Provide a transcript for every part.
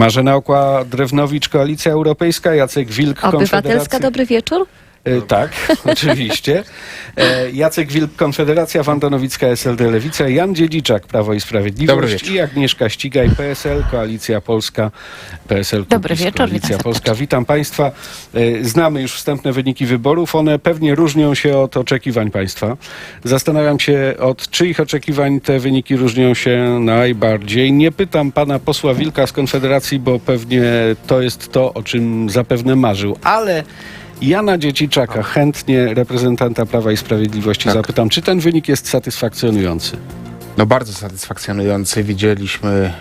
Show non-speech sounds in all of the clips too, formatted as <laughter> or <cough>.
Marzena Okła-Drewnowicz, Koalicja Europejska, Jacek Wilk, Obywatelska, Konfederacja. dobry wieczór. E, tak, <laughs> oczywiście. E, Jacek Wilk, Konfederacja, Wanda Nowicka, SLD Lewica, Jan Dziedziczak, Prawo i Sprawiedliwość i Agnieszka Ścigaj, PSL, Koalicja Polska, PSL, Dobry Kukiz, wieczór, Koalicja witam Polska. Witam Państwa. E, Znamy już wstępne wyniki wyborów. One pewnie różnią się od oczekiwań Państwa. Zastanawiam się, od czyich oczekiwań te wyniki różnią się najbardziej. Nie pytam Pana posła Wilka z Konfederacji, bo pewnie to jest to, o czym zapewne marzył, ale Jana Dzieciczaka, chętnie reprezentanta Prawa i Sprawiedliwości Tak. zapytam, czy ten wynik jest satysfakcjonujący? No bardzo satysfakcjonujący. Widzieliśmy,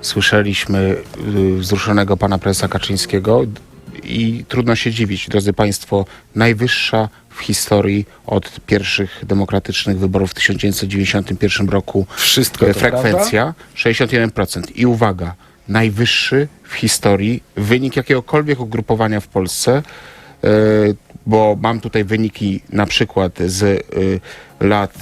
słyszeliśmy y, wzruszonego pana prezesa Kaczyńskiego i trudno się dziwić, drodzy państwo, najwyższa w historii od pierwszych demokratycznych wyborów w 1991 roku Wszystko to frekwencja 61%. I uwaga, najwyższy w historii wynik jakiegokolwiek ugrupowania w Polsce, bo mam tutaj wyniki na przykład z e, lat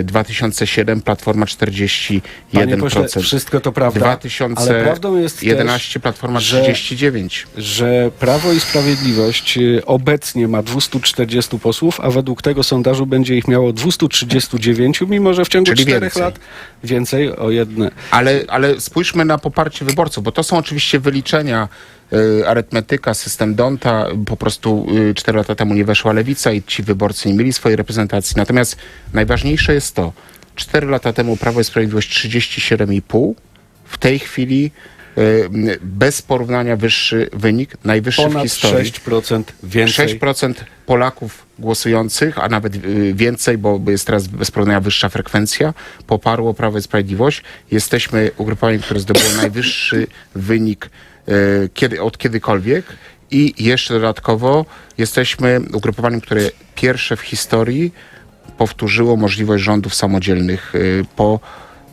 e, 2007, Platforma 41%. Panie pośle, wszystko to prawda, ale prawdą jest 2011, Platforma że- 39. że Prawo i Sprawiedliwość obecnie ma 240 posłów, a według tego sondażu będzie ich miało 239, mimo że w ciągu Czyli czterech więcej. lat więcej o jedne. Ale, ale spójrzmy na poparcie wyborców, bo to są oczywiście wyliczenia, arytmetyka, system Donta. Po prostu y, 4 lata temu nie weszła lewica i ci wyborcy nie mieli swojej reprezentacji. Natomiast najważniejsze jest to, 4 lata temu Prawo i Sprawiedliwość 37,5, w tej chwili y, bez porównania wyższy wynik, najwyższy w Ponad historii. 6% więcej. 6% Polaków głosujących, a nawet więcej, bo jest teraz bez porównania wyższa frekwencja, poparło Prawo i Sprawiedliwość. Jesteśmy ugrupowaniem, które zdobyło najwyższy wynik kiedy, od kiedykolwiek. I jeszcze dodatkowo jesteśmy ugrupowaniem, które pierwsze w historii powtórzyło możliwość rządów samodzielnych y, po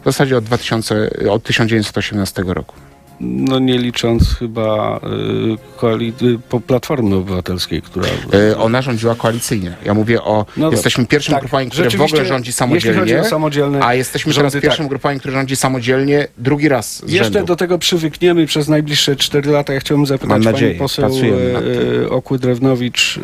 w zasadzie od, 2000, od 1918 roku. No nie licząc chyba y, koali- y, po Platformy Obywatelskiej, która... Y, Ona rządziła koalicyjnie. Ja mówię o. No jesteśmy pierwszym Tak, ugrupowaniem, które w ogóle rządzi samodzielnie. o samodzielne A jesteśmy rządy, teraz pierwszym tak. ugrupowaniem, które rządzi samodzielnie drugi raz z Jeszcze rzędu. do tego przywykniemy przez najbliższe 4 lata. Ja chciałbym zapytać Mam nadzieję, pani poseł e, Okły-Drewnowicz e,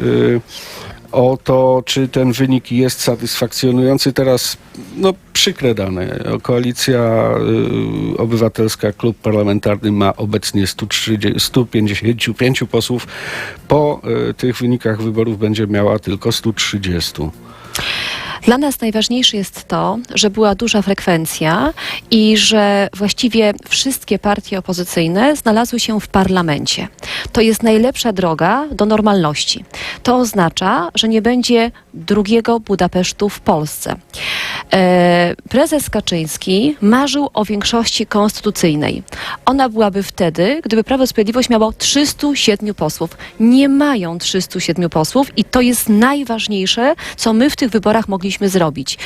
o to, czy ten wynik jest satysfakcjonujący. Teraz no, przykre dane. Koalicja e, Obywatelska, klub parlamentarny ma obecnie 130, 155 posłów. Po e, tych wynikach wyborów będzie miała tylko 130. Dla nas najważniejsze jest to, że była duża frekwencja i że właściwie wszystkie partie opozycyjne znalazły się w parlamencie. To jest najlepsza droga do normalności. To oznacza, że nie będzie drugiego Budapesztu w Polsce. E, prezes Kaczyński marzył o większości konstytucyjnej. Ona byłaby wtedy, gdyby Prawo i Sprawiedliwość miało 307 posłów. Nie mają 307 posłów i to jest najważniejsze, co my w tych wyborach mogliśmy zrobić.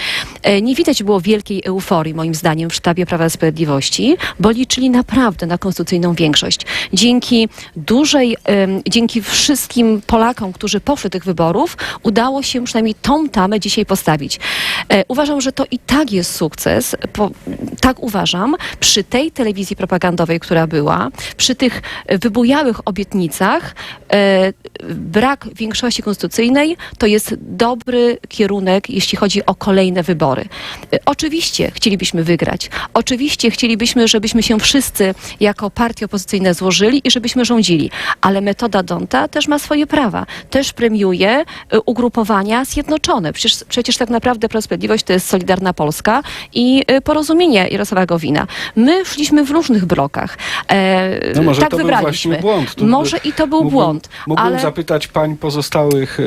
E, Nie widać było wielkiej euforii, moim zdaniem, w sztabie Prawa i Sprawiedliwości, bo liczyli naprawdę na konstytucyjną większość. Dzięki dużej, dzięki wszystkim Polakom, którzy poszli tych wyborów, udało się przynajmniej tą tamę dzisiaj postawić. E, Uważam, że to i tak jest sukces, tak uważam, przy tej telewizji propagandowej, która była, przy tych e, wybujałych obietnicach, brak większości konstytucyjnej to jest dobry kierunek, jeśli chodzi o kolejne wybory. Y, Oczywiście chcielibyśmy wygrać. Oczywiście chcielibyśmy, żebyśmy się wszyscy jako partie opozycyjne złożyli i żebyśmy rządzili. Ale metoda Donta też ma swoje prawa. Też premiuje y, ugrupowania zjednoczone. Przecież, przecież tak naprawdę Prawo i Sprawiedliwość to jest Solidarna Polska i y, Porozumienie Jarosława Gowina. My szliśmy w różnych blokach. E, No może tak to był wybraliśmy. właśnie błąd. Tu- Może i to był mógłbym, błąd. Mógłbym ale... zapytać pań pozostałych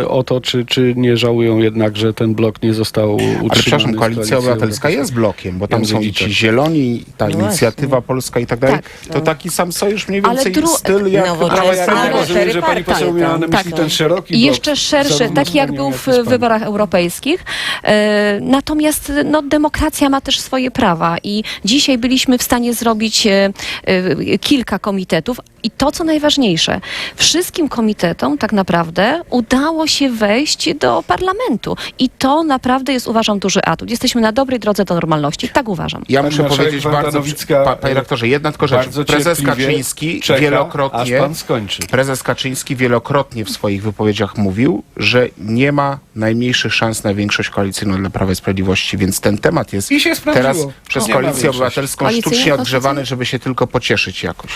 e, o to, czy, czy nie żałują jednak, że ten blok nie został utrzymany. Ale przepraszam, Koalicja Obywatelska jest blokiem, bo tam są i ci tak. zieloni, ta No inicjatywa polska i tak dalej. Tak. To taki sam sojusz mniej Ale więcej dru- styl jak Nowoczesna, Prawa Ale Ale rozumiem, że pani cztery poseł miała na partie, myśli tak. ten szeroki I blok. jeszcze szerszy, taki jak był w wyborach europejskich. E, natomiast no, demokracja ma też swoje prawa i dzisiaj byliśmy w stanie zrobić e, e, kilka komitetów i to, co najważniejsze, wszystkim komitetom tak naprawdę udało się wejść do parlamentu i to naprawdę jest, uważam, duży atut. Jesteśmy na dobrej drodze do normalności. Tak uważam. Ja muszę marszałek powiedzieć bardzo, Nowicka, pa, panie rektorze, jedna tylko rzecz. Bardzo Prezes cierpliwie Kaczyński czeka, aż wielokrotnie, pan skończy. prezes Kaczyński wielokrotnie w swoich wypowiedziach mówił, że nie ma najmniejszych szans na większość koalicyjną dla Prawa i Sprawiedliwości, więc ten temat jest I się sprawdziło. teraz przez Nie ma Koalicję większości. Obywatelską sztucznie odgrzewany, żeby się tylko pocieszyć jakoś.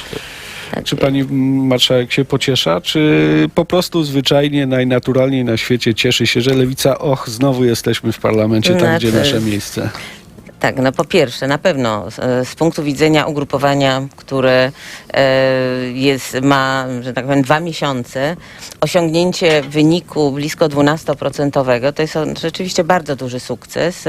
Czy pani marszałek się pociesza, czy po prostu zwyczajnie, najnaturalniej na świecie cieszy się, że lewica, och, znowu jesteśmy w parlamencie, tam gdzie Znaczy- nasze miejsce? Tak, no po pierwsze, na pewno e, z punktu widzenia ugrupowania, które e, jest, ma, że tak powiem, dwa miesiące, osiągnięcie wyniku blisko 12% to jest rzeczywiście bardzo duży sukces.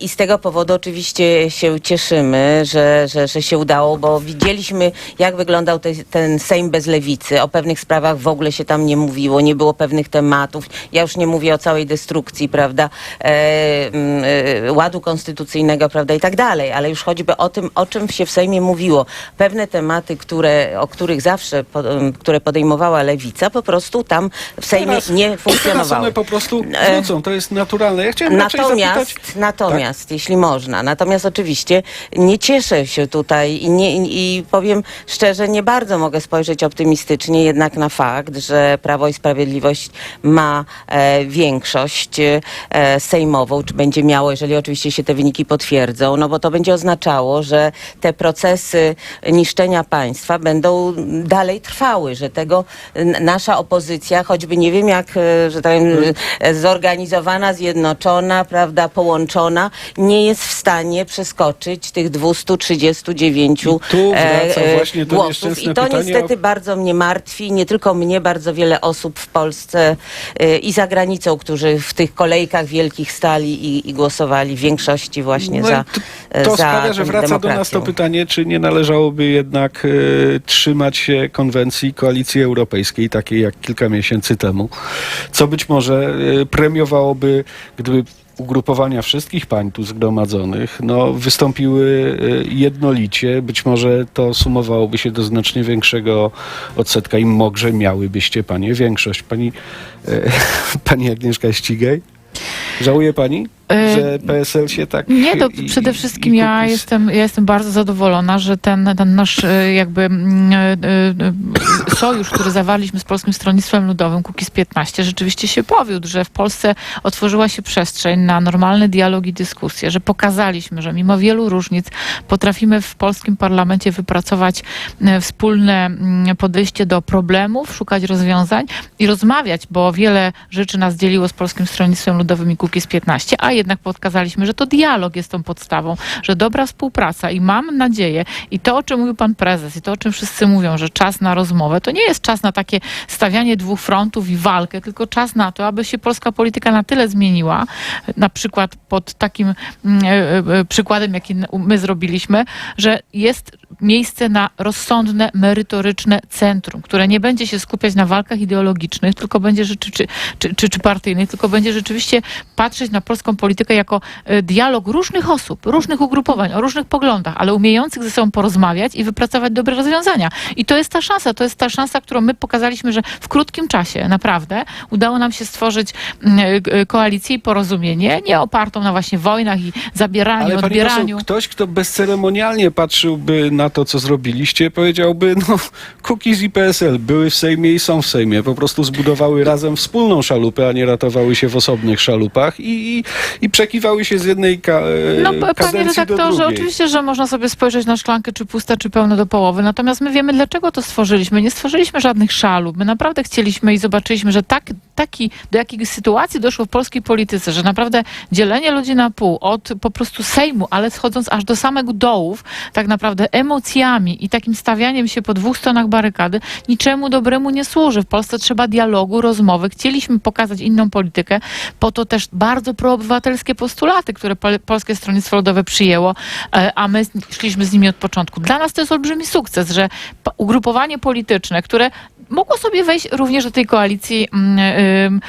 I z tego powodu oczywiście się cieszymy, że, że, że się udało, bo widzieliśmy, jak wyglądał te, ten Sejm bez lewicy. O pewnych sprawach w ogóle się tam nie mówiło, nie było pewnych tematów. Ja już nie mówię o całej destrukcji, prawda, e, ładu konstytucyjnego, prawda, i tak dalej, ale już choćby o tym, o czym się w Sejmie mówiło. Pewne tematy, które, o których zawsze, po, które podejmowała lewica, po prostu tam w Sejmie Teraz- nie Teraz funkcjonowały. one po prostu E, wrócą, to jest naturalne. Ja chciałem Natomiast, zapytać... natomiast jeśli można, natomiast oczywiście nie cieszę się tutaj i, nie, i powiem szczerze, nie bardzo mogę spojrzeć optymistycznie jednak na fakt, że Prawo i Sprawiedliwość ma e, większość e, sejmową, czy będzie miało, jeżeli oczywiście się te wyniki potwierdzą, no bo to będzie oznaczało, że te procesy niszczenia państwa będą dalej trwały, że tego nasza opozycja, choćby nie wiem jak, e, że tak powiem, e, zorganizowana, zjednoczona, prawda, połączona, nie jest w stanie przeskoczyć tych 239 I tu właśnie to głosów. I to niestety o- bardzo mnie martwi, nie tylko mnie, bardzo wiele osób w Polsce e, i za granicą, którzy w tych kolejkach wielkich stali i, i głosowali w większości właśnie No za to, e, to za sprawia, że wraca do nas to demokracją. pytanie, czy nie należałoby jednak e, trzymać się konwencji Koalicji Europejskiej, takiej jak kilka miesięcy temu, co być może e, premiowałoby, gdyby ugrupowania wszystkich pań tu zgromadzonych no, wystąpiły jednolicie. Być może to sumowałoby się do znacznie większego odsetka i może miałybyście panie większość. Pani, e, <laughs> pani Agnieszka Ścigaj? Żałuje pani, że PSL się tak... Nie, to i- przede wszystkim ja jestem, ja jestem bardzo zadowolona, że ten, ten nasz e, jakby mm, e, sojusz, który zawarliśmy z Polskim Stronnictwem Ludowym, Kukiz 15, rzeczywiście się powiódł, że w Polsce otworzyła się przestrzeń na normalny dialog i dyskusję, że pokazaliśmy, że mimo wielu różnic potrafimy w polskim parlamencie wypracować wspólne mm, podejście do problemów, szukać rozwiązań i rozmawiać, bo wiele rzeczy nas dzieliło z Polskim Stronnictwem Ludowym i Kukiz 15, a jednak pokazaliśmy, że to dialog jest tą podstawą, że dobra współpraca i mam nadzieję i to, o czym mówił pan prezes i to, o czym wszyscy mówią, że czas na rozmowę, to nie jest czas na takie stawianie dwóch frontów i walkę, tylko czas na to, aby się polska polityka na tyle zmieniła, na przykład pod takim mm, e, e, przykładem, jaki my zrobiliśmy, że jest miejsce na rozsądne, merytoryczne centrum, które nie będzie się skupiać na walkach ideologicznych, tylko będzie rzeczy, czy, czy, czy, czy partyjnych, tylko będzie rzeczywiście patrzeć na polską politykę jako e, dialog różnych osób, różnych ugrupowań, o różnych poglądach, ale umiejących ze sobą porozmawiać i wypracować dobre rozwiązania. I to jest ta szansa, to jest ta szansa, którą my pokazaliśmy, że w krótkim czasie naprawdę udało nam się stworzyć mm, e, e, koalicję i porozumienie, nie opartą na właśnie wojnach i zabieraniu, Ale odbieraniu. poseł, ktoś, kto bezceremonialnie patrzyłby na to, co zrobiliście, powiedziałby, <laughs> no, Kukiz i PSL były w Sejmie i są w Sejmie. Po prostu zbudowały razem wspólną szalupę, a nie ratowały się w osobnych szalupach i, i, i przekiwały się z jednej ka, No, e, p- panie redaktorze, oczywiście, że można sobie spojrzeć na szklankę, czy pusta, czy pełna do połowy. Natomiast my wiemy, dlaczego to stworzyliśmy. Nie stworzyliśmy żadnych szalów. My naprawdę chcieliśmy i zobaczyliśmy, że tak, taki, do jakiej sytuacji doszło w polskiej polityce, że naprawdę dzielenie ludzi na pół od po prostu Sejmu, ale schodząc aż do samego dołów, tak naprawdę emocjami i takim stawianiem się po dwóch stronach barykady, niczemu dobremu nie służy. W Polsce trzeba dialogu, rozmowy. Chcieliśmy pokazać inną politykę, po to też bardzo proobywatelskie postulaty, które Pol- Polskie Stronnictwo Ludowe przyjęło, e, a my szliśmy z nimi od początku. Dla nas to jest olbrzymi sukces, że ugrupowanie polityczne, które mogło sobie wejść również do tej koalicji, mm, ym,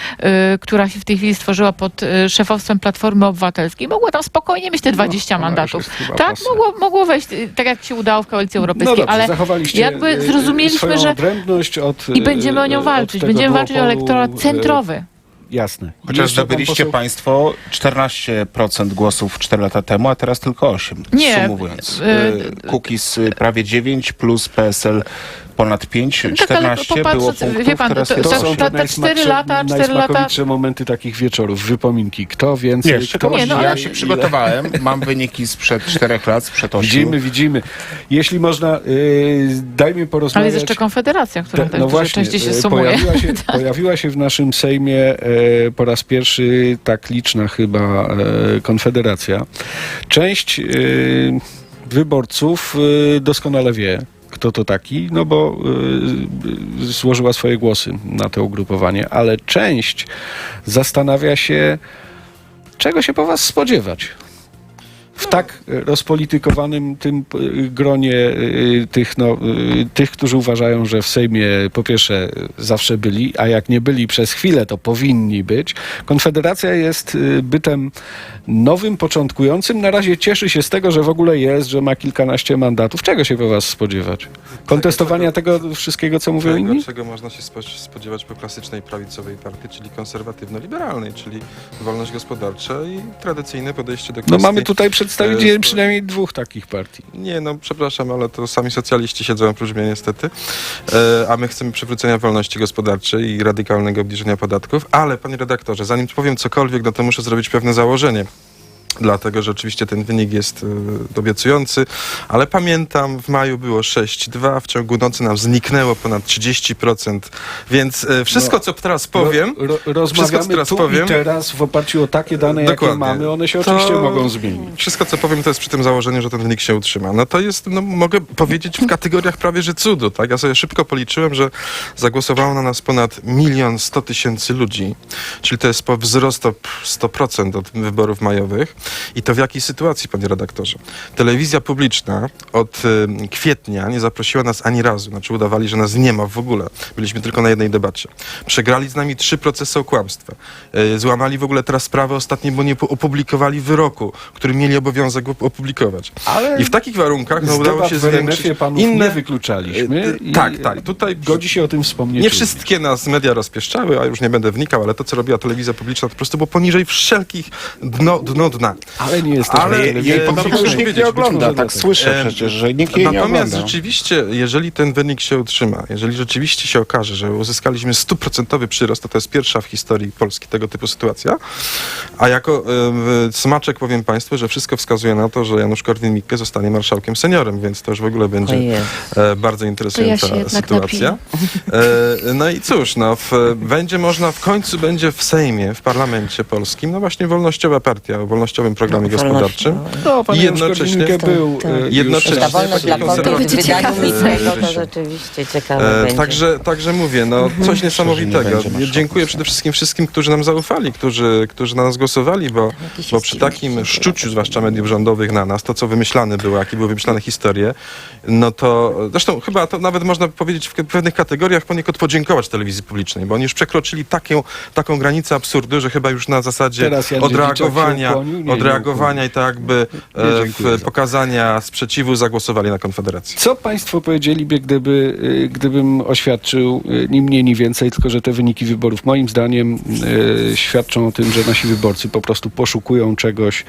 y, która się w tej chwili stworzyła pod y, szefostwem Platformy Obywatelskiej, mogło tam spokojnie mieć te 20 ona już mandatów. Tak, mogło, mogło wejść, y, tak jak się udało w koalicji No europejskiej, dobrze, ale zachowaliście jakby e, zrozumieliśmy, że od, i będziemy o e, nią od walczyć. Będziemy walczyć o elektorat e, centrowy. Jasne. Chociaż zdobyliście poseł- państwo 14% głosów 4 lata temu, a teraz tylko 8. Nie, Sumowując. y, y, prawie 9 plus PSL ponad 5, Tak, ale 14 popatrzę, było wie punktów, pan, teraz to- jest to To są 8. ta- te ta cztery najsmaksze- lata, cztery lata- najsmakowitsze momenty takich wieczorów, wypominki. Kto więcej, jeszcze kto Nie, no, ja się ile. przygotowałem, mam wyniki sprzed 4 lat, sprzed 8. Widzimy, widzimy. Jeśli można, yy, daj mi Ale porozmawiać. jest jeszcze Konfederacja, która też no w dużej właśnie, części się e, sumuje. Pojawiła się, <laughs> pojawiła się w naszym Sejmie e, po raz pierwszy tak liczna chyba e, konfederacja. Część e, wyborców doskonale wie, kto to taki, no bo e, złożyła swoje głosy na to ugrupowanie, ale część zastanawia się, czego się po was spodziewać. W tak rozpolitykowanym tym e, gronie e, tych, no, e, tych, którzy uważają, że w Sejmie po pierwsze zawsze byli, a jak nie byli przez chwilę, to powinni być. Konfederacja jest bytem nowym, początkującym. Na razie cieszy się z tego, że w ogóle jest, że ma kilkanaście mandatów. Czego się po was spodziewać? Kontestowania tego wszystkiego, co mówią Czego, inni? czego można się spo- spodziewać po klasycznej prawicowej partii, czyli konserwatywno-liberalnej, czyli wolność gospodarcza i tradycyjne podejście do No kwestii... mamy tutaj przedstawicieli e, przynajmniej dwóch takich partii. Nie, no przepraszam, ale to sami socjaliści siedzą oprócz mnie niestety, e, a my chcemy przywrócenia wolności gospodarczej i radykalnego obniżenia podatków, ale panie redaktorze, zanim powiem cokolwiek, no to muszę zrobić pewne założenie. Dlatego, że oczywiście ten wynik jest y, obiecujący, ale pamiętam, w maju było 6,2, w ciągu nocy nam zniknęło ponad 30%, więc y, wszystko, No, co teraz powiem, Ro, ro, Wszystko, co teraz powiem- teraz w oparciu o takie dane, jakie Dokładnie. mamy. One się To- oczywiście mogą zmienić. Wszystko, co powiem, to jest przy tym założeniu, że ten wynik się utrzyma. No to jest, no mogę powiedzieć w kategoriach prawie, że cudu, tak? Ja sobie szybko policzyłem, że zagłosowało na nas ponad milion sto tysięcy ludzi, czyli to jest po wzrost o 100% od wyborów majowych. I to w jakiej sytuacji, panie redaktorze? Telewizja publiczna od y, kwietnia nie zaprosiła nas ani razu, znaczy udawali, że nas nie ma w ogóle. Byliśmy tylko na jednej debacie. Przegrali z nami trzy procesy o kłamstwa. Y, złamali w ogóle teraz sprawę ostatnie, bo nie opublikowali wyroku, który mieli obowiązek op- opublikować. Ale I w takich warunkach no, udało się zwiększyć inne... nie wykluczaliśmy. Y, tak, tak. Tutaj Godzi się o tym wspomnieć. nie wszystkie nas media rozpieszczały, a już nie będę wnikał, ale to, co robiła telewizja publiczna, to po prostu było poniżej wszelkich dno, dno dna. Ale nie jesteśmy Ale ale jej podobno już nikt nie ogląda, tak słyszę przecież, że nikt jej nie Natomiast ogląda. rzeczywiście, jeżeli ten wynik się utrzyma, jeżeli rzeczywiście się okaże, że uzyskaliśmy stuprocentowy przyrost, to to jest pierwsza w historii Polski tego typu sytuacja, a jako e, smaczek powiem Państwu, że wszystko wskazuje na to, że Janusz Korwin-Mikke zostanie marszałkiem seniorem, więc to już w ogóle będzie e, bardzo interesująca ja sytuacja. E, no i cóż, no, w, będzie można, w końcu będzie w Sejmie, w parlamencie polskim, no właśnie wolnościowa partia o całym programie Wolność. gospodarczym. No, pan I jednocześnie- był Tak. Jednocześnie- Ta wolność dla. Mitrego to rzeczywiście ciekawe E, będzie. także, także mówię, no Mhm. coś niesamowitego. Dziękuję przede wszystkim wszystkim, którzy nam zaufali, którzy, którzy na nas głosowali, bo, bo przy takim szczuciu, zwłaszcza mediów rządowych na nas, to co wymyślane było, jakie były wymyślane historie, no to zresztą chyba to nawet można powiedzieć w pewnych kategoriach poniekąd podziękować telewizji publicznej, bo oni już przekroczyli taką, taką granicę absurdu, że chyba już na zasadzie Teraz Odreagowania? Nie, odreagowania i tak Nie, e, pokazania sprzeciwu zagłosowali na Konfederację. Co państwo powiedzieliby, gdyby, y, gdybym oświadczył y, ni mniej, ni więcej, tylko że te wyniki wyborów moim zdaniem y, świadczą o tym, że nasi wyborcy po prostu poszukują czegoś e,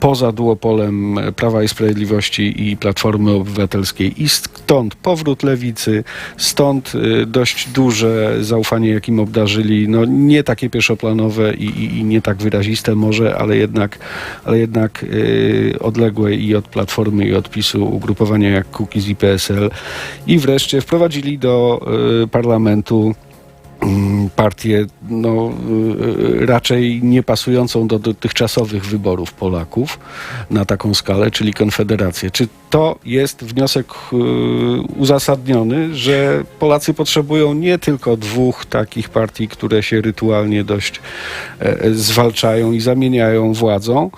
poza duopolem Prawa i Sprawiedliwości i Platformy Obywatelskiej. I stąd powrót lewicy, stąd y, dość duże zaufanie, jakim obdarzyli, no nie takie pierwszoplanowe i, i, i nie tak wyraziste może, ale jednak, ale jednak y, odległe i od Platformy i od PiSu ugrupowania jak Kukiz i PSL i wreszcie wprowadzili do y, parlamentu partię no, y, raczej nie pasującą do dotychczasowych wyborów Polaków na taką skalę, czyli Konfederację. Czy to jest wniosek y, uzasadniony, że Polacy potrzebują nie tylko dwóch takich partii, które się rytualnie dość e, e, zwalczają i zamieniają władzą,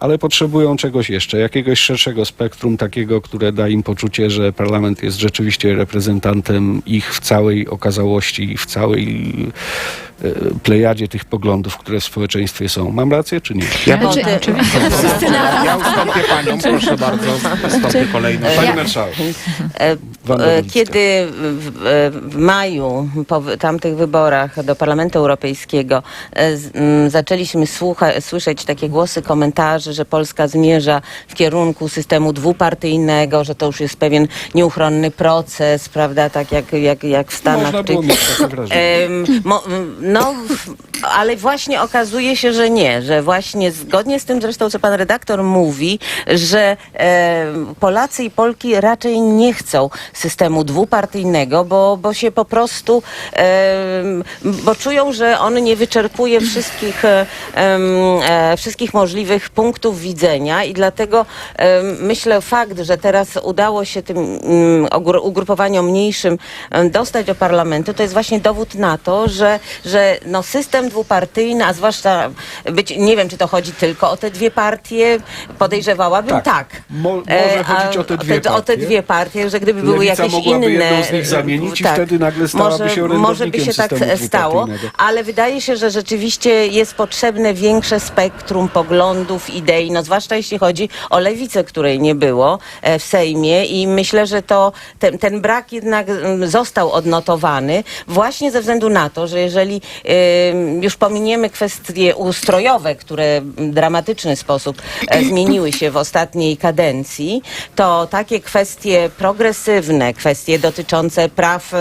ale potrzebują czegoś jeszcze, jakiegoś szerszego spektrum, takiego, które da im poczucie, że parlament jest rzeczywiście reprezentantem ich w całej okazałości w całej e, plejadzie tych poglądów, które w społeczeństwie są. Mam rację, czy nie? Ja, Znaczy, Oczywiście. ja ustąpię panią, proszę bardzo. Ustąpię kolejną. Pani Ja- marszałek. E, e. Kiedy w, e, w maju, po tamtych wyborach do Parlamentu Europejskiego, e, z- m, zaczęliśmy słucha, słyszeć takie głosy komentarzy, że Polska zmierza w kierunku systemu dwupartyjnego, że to już jest pewien nieuchronny proces, prawda, tak jak, jak, jak w Stanach. Można czy- było mieć takie wrażenie. No, ale właśnie okazuje się, że nie, że właśnie zgodnie z tym zresztą, co pan redaktor mówi, że em, Polacy i Polki raczej nie chcą systemu dwupartyjnego, bo, bo się po prostu, em, bo czują, że on nie wyczerpuje wszystkich, e, e, wszystkich możliwych punktów widzenia i dlatego em, myślę fakt, że teraz udało się tym ogru- ugrupowaniom mniejszym dostać do parlamentu, to jest właśnie dowód na to, że, że no system dwupartyjny, a zwłaszcza być, nie wiem, czy to chodzi tylko o te dwie partie, podejrzewałabym Tak. tak. Mo- może E, chodzić o te dwie o te partie. dwie partie, że gdyby były Lewica jakieś mogłaby inne... jedną z nich zamienić i tak. wtedy nagle stałaby może, się Może by się tak stało, ale wydaje się, że rzeczywiście jest potrzebne większe spektrum poglądów, idei, no zwłaszcza jeśli chodzi o lewicę, której nie było e, w Sejmie i myślę, że to ten, ten brak jednak mm, został odnotowany właśnie ze względu na to, że jeżeli już pominiemy kwestie ustrojowe, które w dramatyczny sposób e, <clears throat> zmieniły się w ostatniej kadencji, to takie kwestie progresywne, kwestie dotyczące praw,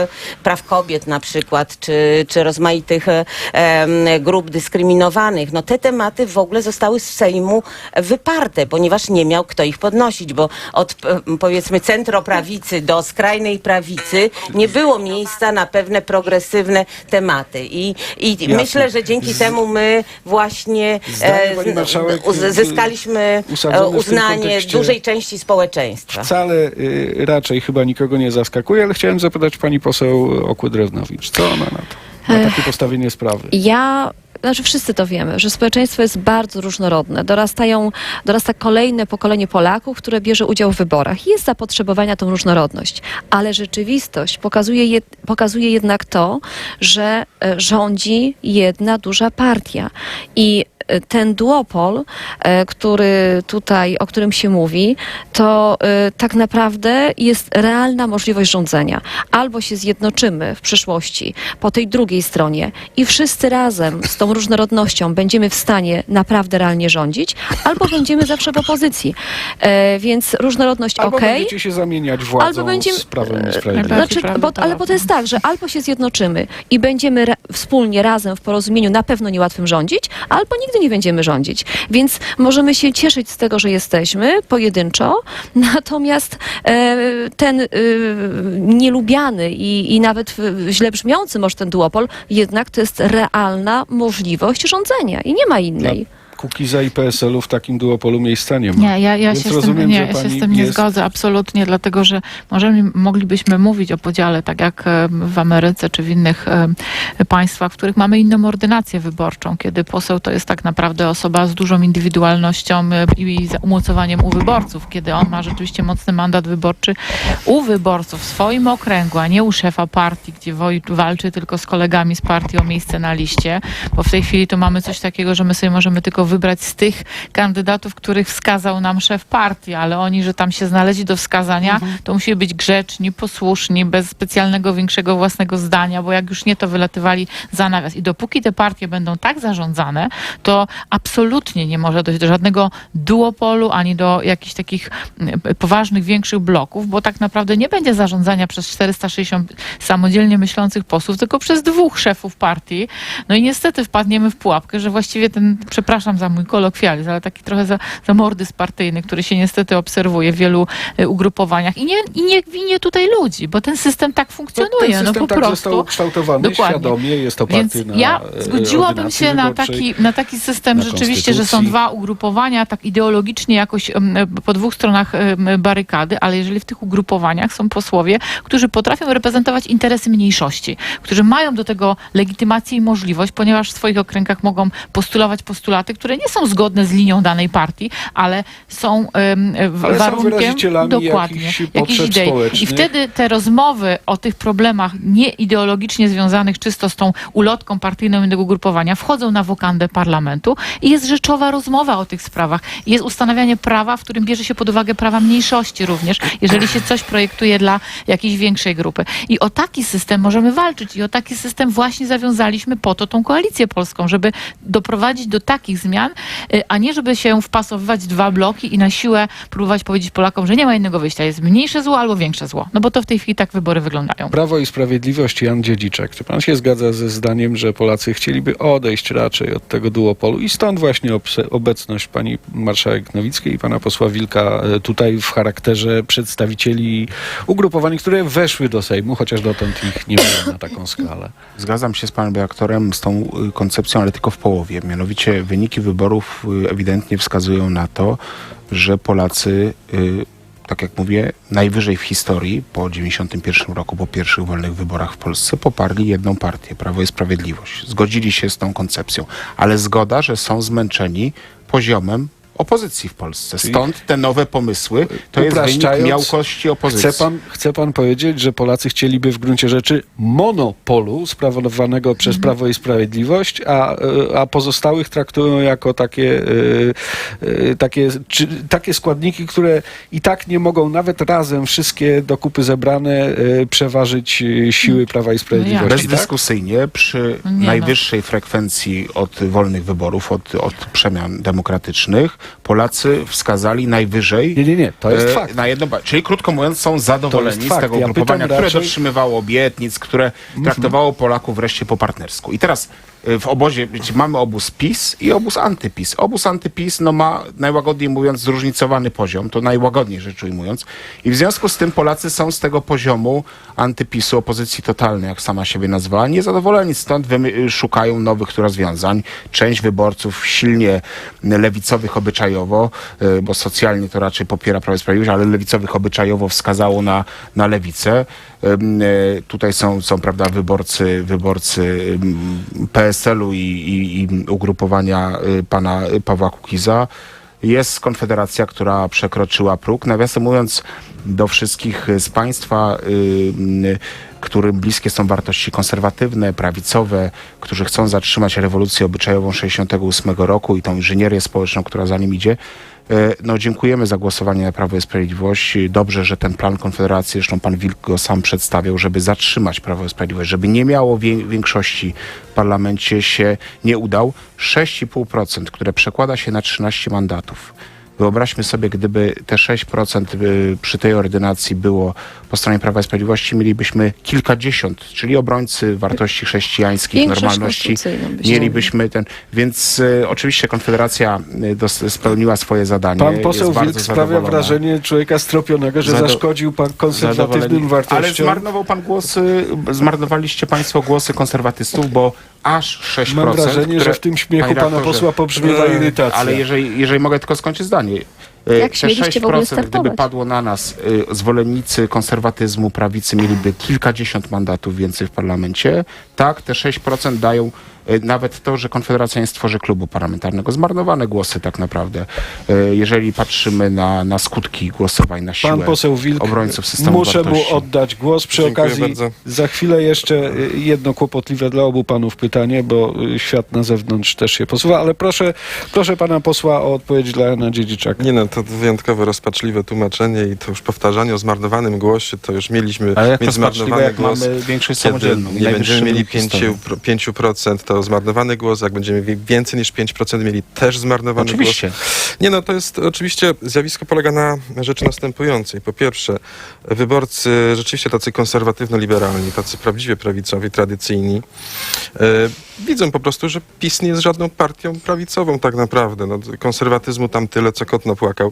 praw kobiet na przykład, czy, czy rozmaitych e, grup dyskryminowanych, no te tematy w ogóle zostały z Sejmu wyparte, ponieważ nie miał kto ich podnosić, bo od powiedzmy centroprawicy do skrajnej prawicy nie było miejsca na pewne progresywne tematy. I, i Jasne. myślę, że dzięki temu my właśnie Zdaje e, z- uz- zyskaliśmy e, uznanie dużej części społeczeństwa. Wcale y, raczej chyba nikogo nie zaskakuje, ale chciałem zapytać pani poseł Okły-Drewnowicz. Co ona na to? Na takie postawienie sprawy. Ja, znaczy wszyscy to wiemy, że społeczeństwo jest bardzo różnorodne. Dorastają, dorasta kolejne pokolenie Polaków, które bierze udział w wyborach. Jest zapotrzebowanie na tą różnorodność, ale rzeczywistość pokazuje, jed, pokazuje jednak to, że e, rządzi jedna duża partia. I ten duopol, e, który tutaj, o którym się mówi, to e, tak naprawdę jest realna możliwość rządzenia. Albo się zjednoczymy w przyszłości po tej drugiej stronie i wszyscy razem z tą różnorodnością będziemy w stanie naprawdę realnie rządzić, albo będziemy zawsze w opozycji. E, więc różnorodność Albo ok. będziecie się zamieniać władzą Albo będziemy- z Prawem i Sprawiedliwością. Znaczy, prawda, bo, ale bo to jest tak, że albo się zjednoczymy i będziemy ra- wspólnie, razem w porozumieniu na pewno niełatwym rządzić, albo nigdy nie będziemy rządzić. Więc możemy się cieszyć z tego, że jesteśmy pojedynczo, <laughs> natomiast e, ten e, nielubiany i, i nawet źle brzmiący może ten duopol, jednak to jest realna możliwość rządzenia i nie ma innej. Kukiza i PSL-u w takim duopolu miejsca nie ma. Nie, ja, ja, Więc się, z tym, rozumiem, nie, ja się z tym nie jest- zgodzę absolutnie, dlatego że możemy, moglibyśmy mówić o podziale, tak jak em, w Ameryce czy w innych em, państwach, w których mamy inną ordynację wyborczą, kiedy poseł to jest tak naprawdę osoba z dużą indywidualnością e, i umocowaniem u wyborców, kiedy on ma rzeczywiście mocny mandat wyborczy u wyborców w swoim okręgu, a nie u szefa partii, gdzie walczy tylko z kolegami z partii o miejsce na liście, bo w tej chwili to mamy coś takiego, że my sobie możemy tylko wybrać z tych kandydatów, których wskazał nam szef partii, ale oni, że tam się znaleźli do wskazania, to musieli być grzeczni, posłuszni, bez specjalnego większego własnego zdania, bo jak już nie, to wylatywali za nawias. I dopóki te partie będą tak zarządzane, to absolutnie nie może dojść do żadnego duopolu, ani do jakichś takich mm, poważnych, większych bloków, bo tak naprawdę nie będzie zarządzania przez 460 samodzielnie myślących posłów, tylko przez dwóch szefów partii. No i niestety wpadniemy w pułapkę, że właściwie ten, przepraszam za mój kolokwializm, ale taki trochę za, za mordyzm partyjny, który się niestety obserwuje w wielu e, ugrupowaniach i nie, i nie winie tutaj ludzi, bo ten system tak funkcjonuje. Ten no system po tak prostu. został ukształtowany Dokładnie. świadomie, jest Więc oparty na ja e, zgodziłabym ordynacji się na taki, na taki system na rzeczywiście, że są dwa ugrupowania, tak ideologicznie jakoś po dwóch stronach barykady, ale jeżeli w tych ugrupowaniach są posłowie, którzy potrafią reprezentować interesy mniejszości, którzy mają do tego legitymację i możliwość, ponieważ w swoich okręgach mogą postulować postulaty, które nie są zgodne z linią danej partii, ale są w- Ale są warunkiem wyrazicielami dokładnie jakichś jakiejś potrzeb idei. I wtedy te rozmowy o tych problemach nieideologicznie związanych czysto z tą ulotką partyjną innego ugrupowania wchodzą na wokandę parlamentu i jest rzeczowa rozmowa o tych sprawach. Jest ustanawianie prawa, w którym bierze się pod uwagę prawa mniejszości również, jeżeli się coś projektuje dla jakiejś większej grupy. I o taki system możemy walczyć i o taki system właśnie zawiązaliśmy po to tą koalicję polską, żeby doprowadzić do takich zmian, y, a nie żeby się wpasowywać dwa bloki i na siłę próbować powiedzieć Polakom, że nie ma innego wyjścia. Jest mniejsze zło albo większe zło. No bo to w tej chwili tak wybory wyglądają. Prawo i Sprawiedliwość, Jan Dziedziczek. Czy pan się zgadza ze zdaniem, że Polacy chcieliby odejść raczej od tego duopolu i stąd właśnie obecność pani marszałek Nowickiej i pana posła Wilka e, tutaj w charakterze przedstawicieli ugrupowań, które weszły do Sejmu, chociaż dotąd ich nie było na taką skalę. Zgadzam się z panem redaktorem z tą y, koncepcją, ale tylko w połowie. Mianowicie wyniki wyborów y, ewidentnie wskazują na to, że Polacy, y, tak jak mówię, najwyżej w historii po 91 roku, po pierwszych wolnych wyborach w Polsce, poparli jedną partię, Prawo i Sprawiedliwość. Zgodzili się z tą koncepcją, ale zgoda, że są zmęczeni poziomem opozycji w Polsce. Stąd te nowe pomysły, to jest wynik miałkości opozycji. Chce pan, chce pan powiedzieć, że Polacy chcieliby w gruncie rzeczy monopolu sprawowanego przez Mhm. Prawo i Sprawiedliwość, a, e, a pozostałych traktują jako takie, e, e, takie, czy, takie składniki, które i tak nie mogą nawet razem wszystkie do kupy zebrane przeważyć siły Prawa i Sprawiedliwości. tak? Bezdyskusyjnie przy Nie no. najwyższej frekwencji od wolnych wyborów, od, od przemian demokratycznych, Polacy wskazali najwyżej. Nie, nie, nie, to jest e, fakt. Na jedną, ba- czyli krótko mówiąc, są zadowoleni z tego Ja ugrupowania, które raczej- dotrzymywało obietnic, które traktowało Polaków wreszcie po partnersku. I teraz w obozie mamy obóz PiS i obóz antyPiS. Obóz antyPiS no, ma najłagodniej mówiąc zróżnicowany poziom, to najłagodniej rzecz ujmując. I w związku z tym Polacy są z tego poziomu antyPiSu, opozycji totalnej, jak sama siebie nazwała, niezadowoleni. Stąd szukają nowych rozwiązań. Część wyborców silnie lewicowych obyczajowo, e, bo socjalnie to raczej popiera Prawo i Sprawiedliwość, ale lewicowych obyczajowo wskazało na, na lewicę. E, Tutaj są, są prawda, wyborcy, wyborcy PSL-u i, i, i ugrupowania y, pana Pawła Kukiza. Jest konfederacja, która przekroczyła próg. Nawiasem mówiąc, do wszystkich z Państwa, y, y, którym bliskie są wartości konserwatywne, prawicowe, którzy chcą zatrzymać rewolucję obyczajową 68 roku i tą inżynierię społeczną, która za nim idzie, No, dziękujemy za głosowanie na Prawo i Sprawiedliwość. Dobrze, że ten plan Konfederacji, zresztą pan Wilk go sam przedstawiał, żeby zatrzymać Prawo i Sprawiedliwość, żeby nie miało większości w parlamencie się nie udał. 6,5%, które przekłada się na 13 mandatów. Wyobraźmy sobie, gdyby te 6% y, przy tej ordynacji było po stronie Prawa i Sprawiedliwości, mielibyśmy kilkadziesiąt, czyli obrońcy wartości chrześcijańskich, Większość normalności. Mielibyśmy ten. Więc y, oczywiście Konfederacja y, dos, spełniła swoje zadanie. Pan poseł Wilk sprawia zadowolona. wrażenie człowieka stropionego, że Zado- zaszkodził pan konserwatywnym Zadowoleni. Ale wartościom. zmarnował pan głosy, zmarnowaliście państwo głosy konserwatystów, bo aż 6%. Mam wrażenie, które, że w tym śmiechu pana posła pobrzmiewa e, irytacja. Ale jeżeli, jeżeli mogę tylko skończyć zdanie. E, Jak te śmieliście w ogóle 6%, startować? gdyby padło na nas, e, zwolennicy konserwatyzmu, prawicy mieliby kilkadziesiąt mandatów więcej w parlamencie. Tak, te 6% dają nawet to, że Konfederacja nie stworzy klubu parlamentarnego. Zmarnowane głosy tak naprawdę. E, Jeżeli patrzymy na, na skutki głosowań, na siłę Pan poseł Wilk, obrońców systemu muszę wartości. mu oddać głos. Przy Dziękuję okazji bardzo. za chwilę jeszcze y, jedno kłopotliwe dla obu panów pytanie, bo świat na zewnątrz też się posuwa, ale proszę, proszę pana posła o odpowiedź dla Jana Dziedziczaka. Nie no, to wyjątkowo rozpaczliwe tłumaczenie i to już powtarzanie o zmarnowanym głosie, to już mieliśmy Ale jak mieć zmarnowany jak głos. mamy większość Kiedy samodzielną. nie będziemy mieli wynik w historii. 5%, 5% to zmarnowany głos, jak będziemy mieli więcej niż 5% mieli też zmarnowany Oczywiście. głos. Nie no, to jest oczywiście, zjawisko polega na rzeczy następującej. Po pierwsze, wyborcy rzeczywiście tacy konserwatywno-liberalni, tacy prawdziwie prawicowi, tradycyjni, e, widzą po prostu, że PiS nie jest żadną partią prawicową tak naprawdę. No, konserwatyzmu tam tyle, co kot napłakał.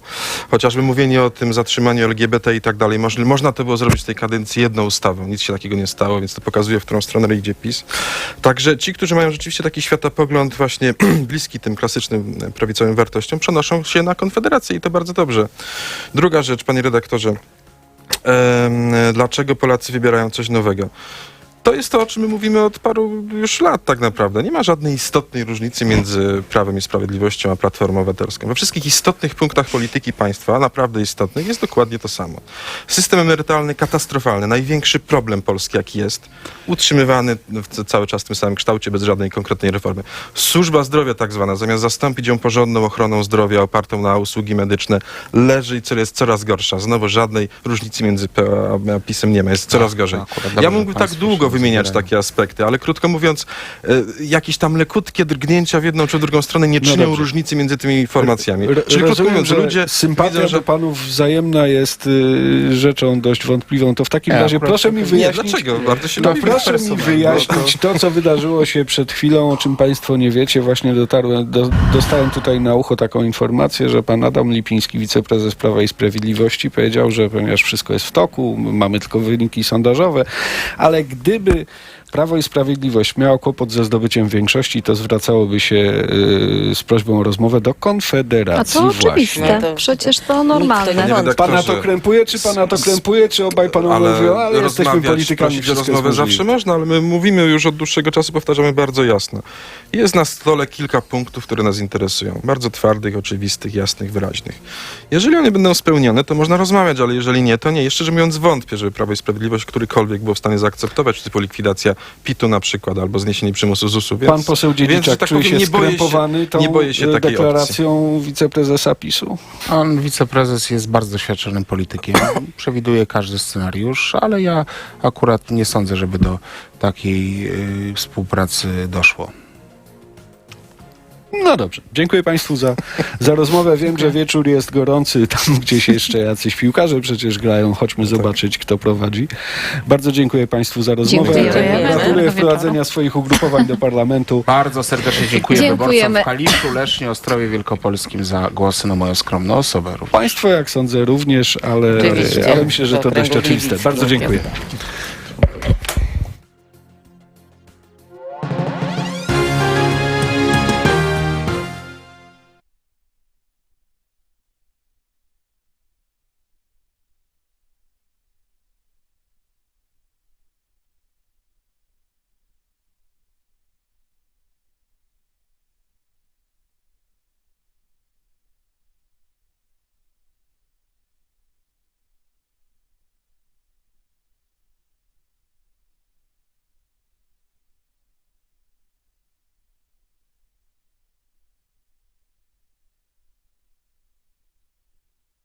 Chociażby mówienie o tym zatrzymaniu LGBT i tak dalej. Moż, można to było zrobić w tej kadencji jedną ustawą. Nic się takiego nie stało, więc to pokazuje, w którą stronę idzie PiS. Także ci, którzy mają rzeczywiście taki światopogląd właśnie <clears throat> bliski tym klasycznym e, prawicowym wartościom, przenoszą się na Konfederację i to bardzo dobrze. Druga rzecz, panie redaktorze. Em, dlaczego Polacy wybierają coś nowego? To jest to, o czym my mówimy od paru już lat tak naprawdę. Nie ma żadnej istotnej różnicy między Prawem i Sprawiedliwością a Platformą Obywatelską. We wszystkich istotnych punktach polityki państwa, naprawdę istotnych, jest dokładnie to samo. System emerytalny katastrofalny, największy problem Polski jaki jest, utrzymywany w cały czas w tym samym kształcie, bez żadnej konkretnej reformy. Służba zdrowia tak zwana, zamiast zastąpić ją porządną ochroną zdrowia opartą na usługi medyczne, leży i co jest coraz gorsza. Znowu żadnej różnicy między PO a PiSem nie ma, jest coraz Tak, gorzej. akurat Ja mógłbym tak długo wymieniać zbierają. takie aspekty, ale krótko mówiąc, e, jakieś tam lekutkie drgnięcia w jedną czy w drugą stronę nie No czynią dobrze. różnicy między tymi formacjami. R- Czyli krótko rozumiem, mówiąc, że ludzie sympatia widzą, że... do panów wzajemna jest y, rzeczą dość wątpliwą. To w takim Nie, razie akurat proszę mi tak- Nie, wyjaśnić... dlaczego? Bardzo się No lubimy proszę mi wyjaśnić to, co wydarzyło się przed chwilą, o czym Państwo nie wiecie. Właśnie dotarłem, do, dostałem tutaj na ucho taką informację, że pan Adam Lipiński, wiceprezes Prawa i Sprawiedliwości, powiedział, że ponieważ wszystko jest w toku, mamy tylko wyniki sondażowe, ale gdyby gdyby Prawo i Sprawiedliwość miało kłopot ze zdobyciem większości, to zwracałoby się y, z prośbą o rozmowę do A Konfederacji to właśnie. oczywiste. No to Przecież to normalne. to nie. Pana to krępuje, czy pana to krępuje, czy obaj panowie ale, mówią, ale jesteśmy politykami, wszystko rozmowę zawsze można, ale my mówimy już od dłuższego czasu, powtarzamy bardzo jasno. Jest na stole kilka punktów, które nas interesują. Bardzo twardych, oczywistych, jasnych, wyraźnych. Jeżeli one będą spełnione, to można rozmawiać, ale jeżeli nie, to nie. Jeszcze że mówiąc wątpię, żeby Prawo i Sprawiedliwość którykolwiek było w stanie zaakceptować, typu likwidacja PIT-u na przykład, albo zniesienie przymusu ZUS-u. Więc, Pan poseł więc, Dziedziczak tak czuje powiem, się nie boję skrępowany tą nie boję się e, takiej deklaracją wiceprezesa PiSu? Pan wiceprezes jest bardzo doświadczonym politykiem. <clears throat> Przewiduje każdy scenariusz, ale ja akurat nie sądzę, żeby do takiej y, współpracy doszło. No dobrze. Dziękuję Państwu za, za rozmowę. Wiem, że wieczór jest gorący. Tam gdzieś jeszcze jacyś piłkarze przecież grają. Chodźmy zobaczyć, kto prowadzi. Bardzo dziękuję Państwu za rozmowę. Dziękujemy. Gratuluję wprowadzenia swoich ugrupowań do parlamentu. Bardzo serdecznie dziękuję Dziękujemy. wyborcom w Kaliszu, Lesznie, Ostrowie Wielkopolskim za głosy na moją skromną osobę. również. Państwo, jak sądzę, również, ale, ale myślę, że to dość oczywiste. Bardzo dziękuję.